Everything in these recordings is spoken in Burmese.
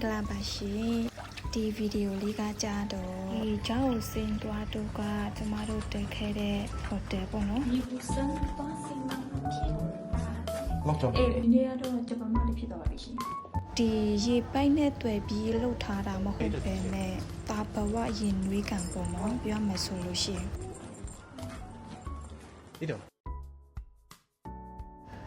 ္ဂလာပါရှင်ဒီဗီဒီယိုလေးကကြာတော့ဒီကျောင်းကိုစင်သွားတော့ကကျမတို့တက်ခဲ့တဲ့ဟိုတယ်ပေါ့နော်ဒီဘူစံသွားစီမံဖြစ်လောက်တော့အေးဒီနေ့ကတော့ဂျပန်မှာလေးဖြစ်သွားပါပြီရှင်ဒီရေပိုက်နဲ့တွေ့ပြီးလှုပ်ထားတာမဟုတ်ပဲနဲ့တာဘဝရင်နွေးကံပေါ့နော်ပြောမယ်ဆိုလို့ရှိရင်ဒီတော့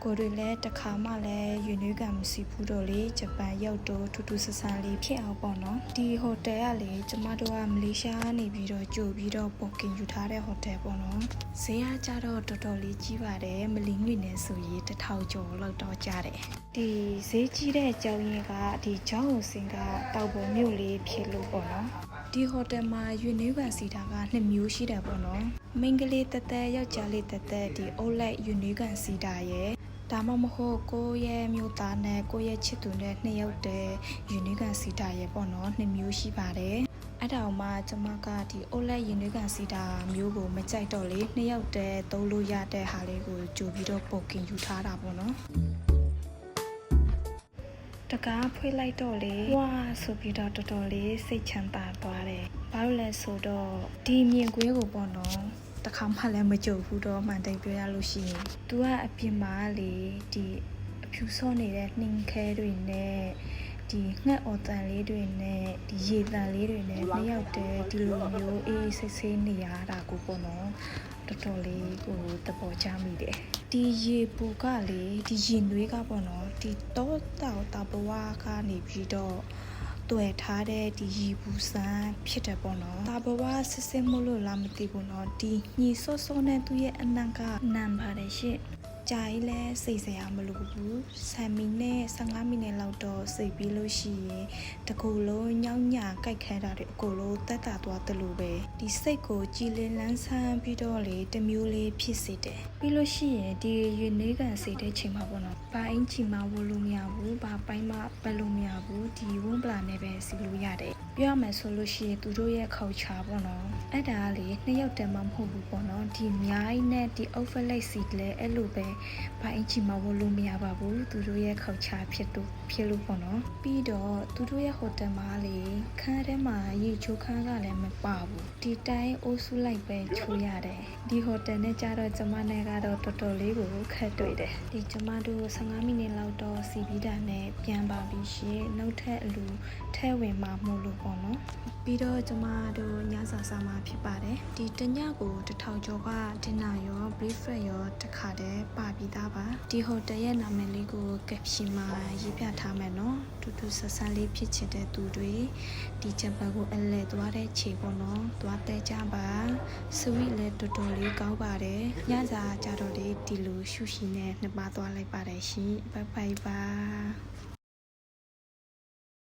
ကိုတွေလည်းတစ်ခါမှလည်းယူနွေးကံမရှိဘူးတော့လေဂျပန်ရောက်တော့ထူးထူးဆန်းဆန်းလေးဖြစ်အောင်ပေါ့နော်ဒီဟိုတယ်ကလေကျမတို့ကမလေးရှားနေပြီးတော့ကြိုပြီးတော့ booking ယူထားတဲ့ဟိုတယ်ပေါ့နော်ဈေးကကြတော့တော်တော်လေးကြီးပါတယ်မလီငွေနဲ့ဆိုရင်တစ်ထောင်ကျော်လောက်တော့ကြတယ်ဒီဈေးကြီးတဲ့အကြောင်းရင်းကဒီကျောင်းကိုစင်ကတောက်ပေါ်မြို့လေးဖြစ်လို့ပေါ့နော်ဒီဟိုတယ်မှာယူနီဗန်စီတာကနှစ်မျိုးရှိတယ်ပေါ့နော်မိန်းကလေးတက်တက်ယောက်ျားလေးတက်တက်ဒီအိုလက်ယူနီဗန်စီတာရဲ့ ဒါမှမဟုတ်ကိုယ့်ရဲ့မျိုးသားနဲ့ကိုယ့်ရဲ့ချစ်သူနဲ့နှစ်ယောက်တည်းယူနီဗန်စီတာရဲ့ပေါ့နော်နှစ်မျိုးရှိပါတယ်အဲ့ဒါအောင်မှကျမကဒီအိုလက်ယူနီဗန်စီတာမျိုးကိုမကြိုက်တော့လေနှစ်ယောက်တည်းသုံးလို့ရတဲ့ဟာလေးကိုကြိုပြီးတော့ပို့ကင်ယူထားတာပေါ့နော်တကားဖွေးလိုက်တော့လေဝါဆိုပြီးတော့တော်တော်လေးစိတ်ချမ်းသာသွားတယ်။ဘာလို့လဲဆိုတော့ဒီမြင်ကွင်းကိုပေါ့နော် တခါမှလည်းမကြုံဘူးတော့မှန်တယ်ပြောရလို့ရှိရင် तू ကအပြင်မှာလေဒီအဖြူစောနေတဲ့နှင်းခဲတွေနဲ့ဒီငှက်အော်တန်လေးတွေနဲ့ဒီရေတန်လေးတွေနဲ့နှစ်ယောက်တည်းဒီလိုမျိုးအေးဆေးဆေးနေရတာကိုပေါ့နော်တော်တော်လေးကိုသဘောကျမိတယ်ဒီရေပူကလေဒီရင်နွေးကပေါ့နော်ဒီတော့တောက်တာဘဝကနေပြီးတော့ တွေ့ထားတဲ့ဒီရီပူစမ်းဖြစ်တယ်ပေါ့နော်။ဒါဘဝစစ်စစ်မို့လို့လားမသိဘူးနော်။ဒီညီစောစောနဲ့သူ့ရဲ့အနံကနံပါတယ်ရှင့်။ ကြာကြီးလဲစိတ်စရာမလိုဘူး။ဆမ်မီနဲ့15မိနစ်လောက်တော့စိတ်ပြီးလို့ရှိရင်တကူလုံးညောင်းညာကြိုက်ခဲတာတွေအကုန်လုံးတက်တာသွားတယ်လို့ပဲ။ဒီစိတ်ကိုကြည်လင်လန်းဆန်းပြီးတော့လေတစ်မျိုးလေးဖြစ်စေတယ်။ပြီးလို့ရှိရင်ဒီရွေနေကန်စိတ်တဲ့ချိန်မှာပေါ့နော်။ဘာအင်ချီမှာဝလို့မရဘူး။ဘာပိုင်းမှပတ်လို့မရဘူး။ဒီဝန်းပလာနဲ့ပဲစီလို့ရတယ်။ပြောရမယ်ဆိုလို့ရှိရင်သူတို့ရဲ့ခေါချာပေါ့နော်။အဲ့ဒါကလေနှစ်ယောက်တည်းမှမဟုတ်ဘူးပေါ့နော်။ဒီအများကြီးနဲ့ဒီ overlay seat လဲအဲ့လိုပဲဘာအင်ချီမှာဝလို့မရပါဘူး။သူတို့ရဲ့ခေါချာဖြစ်လို့ဖြစ်လို့ပေါ့နော်။ပြီးတော့သူတို့ရဲ့ဟိုတယ်မှာလေခန်းထဲမှာရေချိုးခန်းကလည်းမပါဘူး။ဒီတိုင်းအိုးစုလိုက်ပဲချိုးရတယ်။ဒီဟိုတယ်နဲ့ကြတော့ကျမနဲ့ကတော့တော်တော်လေးကိုခက်တွေ့တယ်။ဒီကျမတို့15မိနစ်လောက်တော့စီပြီးတာနဲ့ပြန်ပါပြီရှင်။နောက်ထပ်အလူထဲဝင်မှာမို့လို့ပေါ့နော်။ပြီးတော့ကျမတို့ညစာစားမှာဖြစ်ပါတယ်။ဒီတညကိုတစ်ထောင်ကျော်ကဒင်နာရော breakfast ရောတစ်ခါတည်းပါပြီးသားပါ။ဒီဟိုတယ်ရဲ့နာမည်လေးကိုကပ်ရှင်မှာရေးပြထားမယ်နော်။တူတူဆဆန်းလေးဖြစ်ချင်တဲ့သူတွေဒီဂျပန်ကိုအလဲသွားတဲ့ခြေပေါ့နော်။သွားတဲ့ကြပါ။ sweet လည်းတော်တော်လေးကောင်းပါတယ်။ညစာကြတော့လေဒီလိုရှုရှိနဲ့နှစ်ပါးသွားလိုက်ပါတယ်ရှင်။ bye bye ပါ